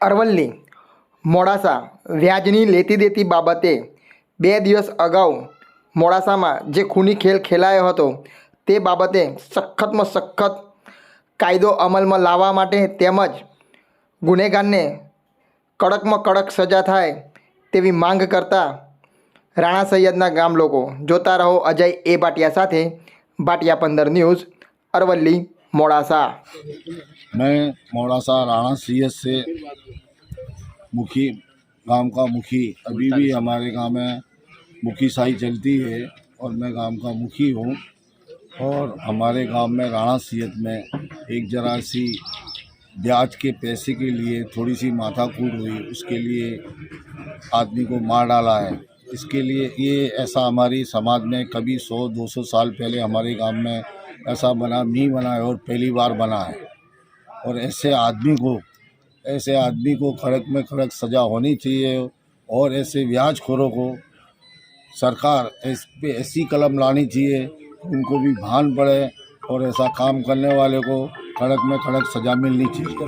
અરવલ્લી. મોડાસા. વ્યાજની લેતી દેતી બાબતે બે દિવસ અગાઉ મોડાસામાં જે ખૂની ખેલ ખેલાયો હતો, તે બાબતે સખતમાં સખત કાયદો અમલમાં લાવવા માટે તેમજ ગુનેગારને કડકમાં કડક સજા થાય તેવી માંગ કરતા રાણા સૈયદના ગામ લોકો જોતા રહો અજય એ ભાટિયા સાથે ભાટિયા પંદર ન્યૂઝ, અરવલ્લી. मोड़ासा मैं मोड़ासा राणा सीएस से मुखी गाँव का मुखी। अभी भी हमारे गाँव में मुखी साई चलती है और मैं गाँव का मुखी हूँ। और हमारे गाँव में राणा सीएत में एक जरा सी ब्याज के पैसे के लिए थोड़ी सी माथा कूट हुई उसके लिए आदमी को मार डाला है। इसके लिए ये ऐसा हमारी समाज में कभी 100-200 साल पहले हमारे गाँव में ऐसा बना नहीं बना है और पहली बार बना है। और ऐसे आदमी को ऐसे आदमी को कड़क में कड़क सज़ा होनी चाहिए और ऐसे ब्याजखोरों को सरकार इस पे ऐसी कलम लानी चाहिए उनको भी भान पड़े और ऐसा काम करने वाले को कड़क में कड़क सज़ा मिलनी चाहिए।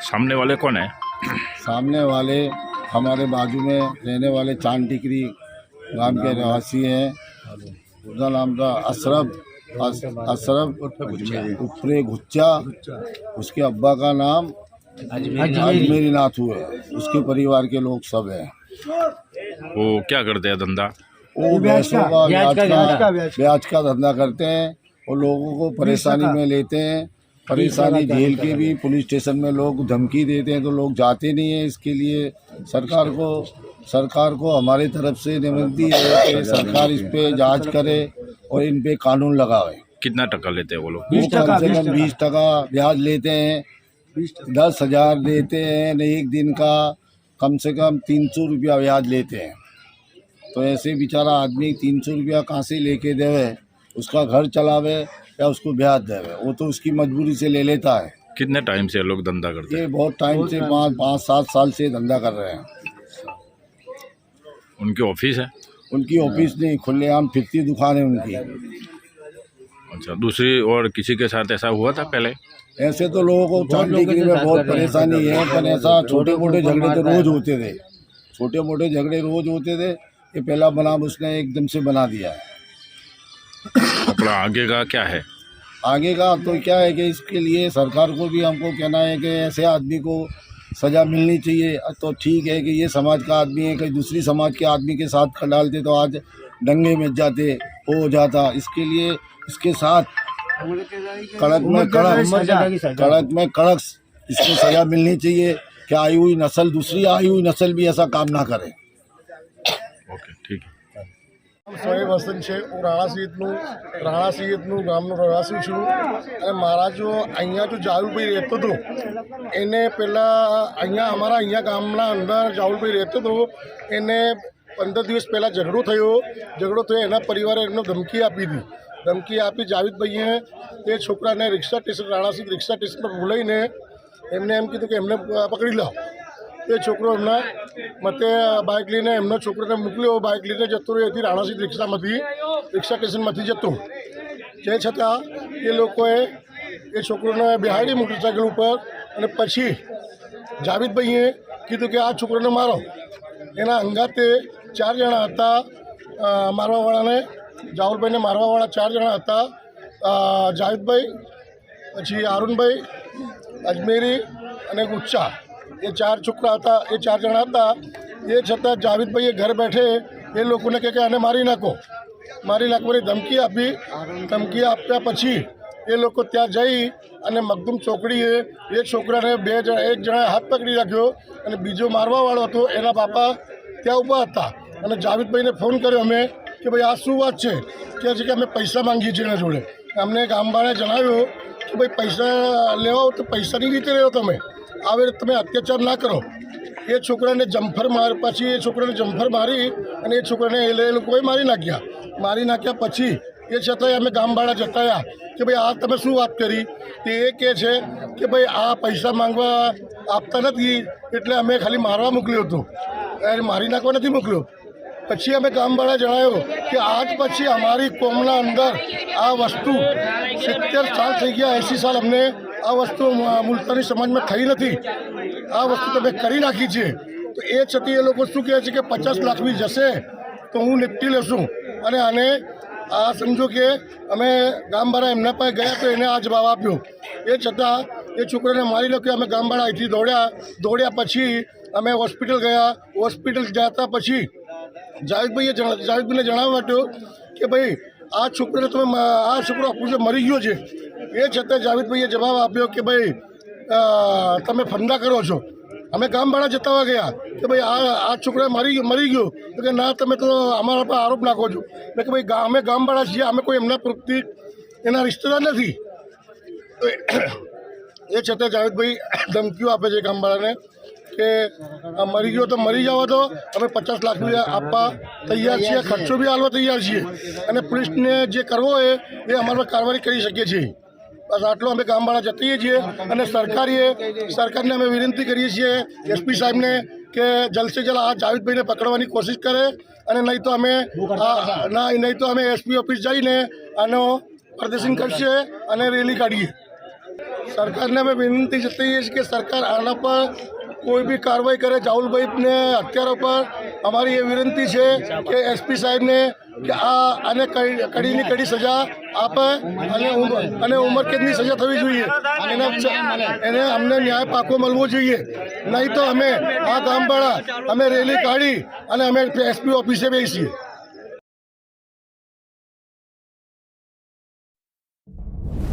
सामने वाले कौन है? सामने वाले हमारे बाजू में रहने वाले चाँद टिकरी गाँव के रहवासी हैं। उसका नाम था अशरफ अशरफ उपरे गुच्चा उसके अब्बा का नाम अजमेरी नाथ हुए। उसके परिवार के लोग सब हैं। वो क्या करते हैं धंधा? वो भैंसों का ब्याज का ब्याज का धंधा करते हैं और लोगों को परेशानी में लेते हैं। परेशानी झेल के भी पुलिस स्टेशन में लोग धमकी देते हैं तो लोग जाते नहीं हैं इसके लिए। सरकार को सरकार को हमारे तरफ़ से निवेदन है कि सरकार इस पर जाँच करे और इन पे कानून लगावे कितना टका लेते हैं वो लोग? कम से कम बीस टका ब्याज लेते हैं। दस हज़ार देते हैं न एक दिन का कम से कम तीन सौ रुपया ब्याज लेते हैं। तो ऐसे बेचारा आदमी तीन सौ रुपया कहाँ से लेके देवे? उसका घर चलावे या उसको ब्याज देवे वो तो उसकी मजबूरी से ले लेता है। कितने टाइम से लोग धंधा करते हैं? ये बहुत टाइम से पाँच पाँच सात साल से धंधा कर रहे हैं। उनकी ऑफ़िस है? उनकी ऑफ़िस नहीं खुलेआम फिरती दुकान है उनकी। अच्छा दूसरी और किसी के साथ ऐसा हुआ था पहले? ऐसे तो लोगों को चांदीगिरी में बहुत परेशानी है पर ऐसा छोटे मोटे झगड़े तो रोज होते थे। छोटे मोटे झगड़े रोज होते थे। ये पहला बनाम उसने एकदम से बना दिया है। अपना आगे का क्या है? आगे का तो क्या है कि इसके लिए सरकार को भी हमको कहना है कि ऐसे आदमी को सज़ा मिलनी चाहिए। तो ठीक है कि ये समाज का आदमी है कहीं दूसरी समाज के आदमी के साथ खड़ा डालते तो आज दंगे में जाते हो जाता। इसके लिए इसके साथ कड़क में कड़क कड़क में कड़क इसको सज़ा मिलनी चाहिए कि आई हुई नस्ल दूसरी आई हुई नस्ल भी ऐसा काम ना करे। ओके ठीक है। સોએબ હસન છે, હું રાણા સહિતનું રાણા સહિતનું ગામનો રહેવાસી છું. અને મારા જો અહીંયા જો જાહુલભાઈ રહેતો હતો એને પહેલાં અહીંયા, અમારા અહીંયા ગામના અંદર જાહુલભાઈ રહેતો હતો એને પંદર દિવસ પહેલાં ઝઘડો થયો. ઝઘડો થયો, એના પરિવારે એમને ધમકી આપી હતી. ધમકી આપી જાવેદભાઈએ તે છોકરાને રિક્ષા સ્ટેશન રાણાસી રિક્ષા સ્ટેશન પર બોલાવીને એમને એમ કીધું કે એમને પકડી લાવ. એ છોકરો એમના મતે બાઇક લઈને એમનો છોકરોને મોકલ્યો. બાઇક લઈને જતો રહ્યો. એથી રાણાસી રિક્ષામાંથી, રિક્ષા સ્ટેશનમાંથી જતો. તે છતાં એ લોકોએ એ છોકરોને બિહાડી મોટરસાઇકલ ઉપર અને પછી જાવીદભાઈએ કીધું કે આ છોકરોને મારો. એના અંગાતે ચાર જણા હતા મારવાવાળાને જાહુલભાઈને મારવાવાળા ચાર જણા હતા જાવીદભાઈ, પછી અરુણભાઈ, અજમેરી અને ગુચ્ચા એ ચાર છોકરા હતા, એ ચાર જણા હતા. એ છતાં જાવેદભાઈએ ઘર બેઠે એ લોકોને કહે કે આને મારી નાખો. મારી નાખવાની ધમકી આપી. ધમકી આપ્યા પછી એ લોકો ત્યાં જઈ અને મગદુમ ચોકડીએ એક છોકરાને બે જણા એક જણાએ હાથ પકડી રાખ્યો અને બીજો મારવાવાળો હતો, એના બાપા ત્યાં ઊભા હતા. અને જાવેદભાઈને ફોન કર્યો અમે કે ભાઈ, આ શું વાત છે? કે છે કે અમે પૈસા માંગીએ છીએ એના જોડે. અમને ગામવાળાએ જણાવ્યું કે ભાઈ, પૈસા લેવા તો પૈસાની રીતે રહ્યો તમે. આવી રીતે તમે અત્યાચાર ના કરો. એ છોકરાને જમ્ફર માર પછી, એ છોકરાને જમ્ફર મારી અને એ છોકરાને એ લોકોએ મારી નાખ્યા. મારી નાખ્યા પછી એ છતાંય અમે ગામવાળા જતાયા કે ભાઈ, આ તમે શું વાત કરી? તે એ કહે છે કે ભાઈ, આ પૈસા માંગવા આપતા નથી, એટલે અમે ખાલી મારવા મોકલ્યો હતો. એને મારી નાખવા નથી મોકલ્યો. પછી અમે ગામવાળા જણાવ્યું કે આજ પછી અમારી કોમના અંદર આ વસ્તુ સિત્તેર સાલ થઈ ગયા, એંસી સાલ અમને આ વસ્તુ મુલતાની સમાજમાં થઈ નથી. આ વસ્તુ તમે કરી નાખી છે. તો એ છતાં એ લોકો શું કહે છે કે પચાસ લાખ બી જશે તો હું નિપટી લેશું. અને આને આ સમજો કે અમે ગામવાળા એમના પાસે ગયા તો એને આ જવાબ આપ્યો. એ છતાં એ છોકરાને મારી નાખ્યો. અમે ગામવાળા અહીંથી દોડ્યા. દોડ્યા પછી અમે હોસ્પિટલ ગયા. હોસ્પિટલ જતા પછી જાવેદભાઈએ જાવેદભાઈને જણાવવા માટે કે ભાઈ, આ છોકરાને તમે આ છોકરો આપણું મરી ગયો છે એ છતાં જાવેદભાઈએ જવાબ આપ્યો કે ભાઈ તમે ફંદા કરો છો. અમે ગામવાળા જતાવા ગયા કે ભાઈ, આ આ છોકરા મરી ગયો મરી ગયો. તો કે ના, તમે તો અમારા પર આરોપ નાખો છો. મેં કે ભાઈ અમે ગામવાળા છીએ, અમે કોઈ એમના પ્રતિ એના રિશ્તેદાર નથી. એ- છતાં જાવેદભાઈ ધમકીઓ આપે છે ગામવાળાને કે મરી ગયો તો મરી જવા દો અમે પચાસ લાખ રૂપિયા આપવા તૈયાર છીએ, ખર્ચો બી હાલવા તૈયાર છીએ. અને પોલીસને જે કરવો હોય એ અમારા પર કાર્યવાહી કરી શકીએ છીએ. આટલો અમે ગામવાળા જતીએ છીએ અને સરકારીએ, સરકારને અમે વિનંતી કરીએ છીએ, એસપી સાહેબને, કે જલ્દ જલ્દ આ જાવેદભાઈને પકડવાની કોશિશ કરે અને નહીં તો અમે ના, નહીં તો અમે એસપી ઓફિસ જઈને આનો પ્રદર્શન કરશે અને રેલી કાઢીએ. સરકારને અમે વિનંતી જતી છીએ કે સરકાર આના પર કોઈ બી કાર્યવાહી કરે. જાહુલભાઈને હત્યારા પર અમારી એ વિનંતી છે કે એસપી સાહેબને કે આ આને કડી- કડીની કડી સજા આપે અને અને ઉંમરકેદની સજા થવી જોઈએ. એના એને અમને ન્યાય પાકો મળવો જોઈએ. નહીં તો અમે આ ગામવાળા, અમે રેલી કાઢી અને અમે એસપી ઓફિસે બેસીએ.